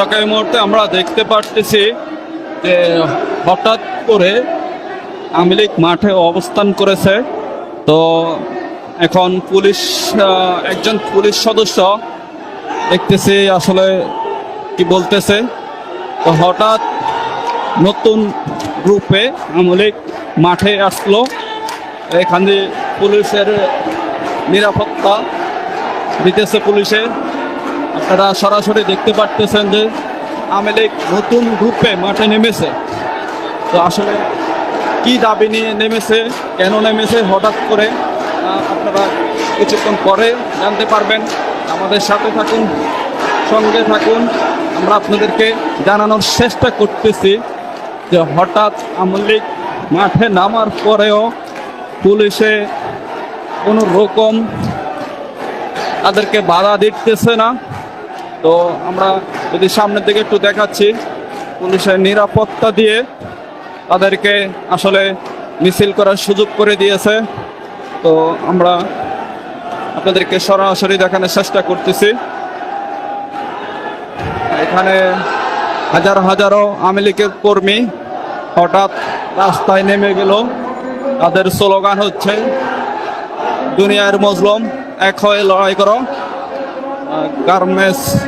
সকাল মুহূর্তে আমরা দেখতে পারতেছি যে হঠাৎ করে আওয়ামী লীগ মাঠে অবস্থান করেছে। তো এখন পুলিশ একজন পুলিশ সদস্য দেখতেছি আসলে কি বলতেছে। তো হঠাৎ নতুন গ্রুপে আওয়ামী মাঠে আসলো। এখানে পুলিশের নিরাপত্তা দিতেছে পুলিশে। আপনারা সরাসরি দেখতে পারতেছেন যে আওয়ামী লীগ নতুন গ্রুপে মাঠে নেমেছে। তো আসলে কি দাবি নিয়ে নেমেছে, কেন নেমেছে, হঠাৎ করে আপনারা কিছুক্ষণ পরে জানতে পারবেন। আমাদের সাথে থাকুন, সঙ্গে থাকুন। আমরা আপনাদেরকে জানানোর চেষ্টা করতেছি যে হঠাৎ আওয়ামী মাঠে নামার পরেও পুলিশে কোনো রকম তাদেরকে বাধা দিতেছে না। তো আমরা যদি সামনের দিকে একটু দেখাচ্ছি, পুলিশের নিরাপত্তা দিয়ে তাদেরকে আসলে মিছিল করার সুযোগ করে দিয়েছে। তো আমরা আপনাদেরকে সরাসরি দেখানোর চেষ্টা করতেছি। এখানে হাজার হাজারো আওয়ামী লীগের কর্মী হঠাৎ রাস্তায় নেমে গেল। তাদের স্লোগান হচ্ছে, দুনিয়ার মজলুম, এক হয়ে লড়াই করো। Garmes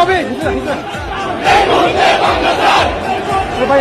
হবে? ভাই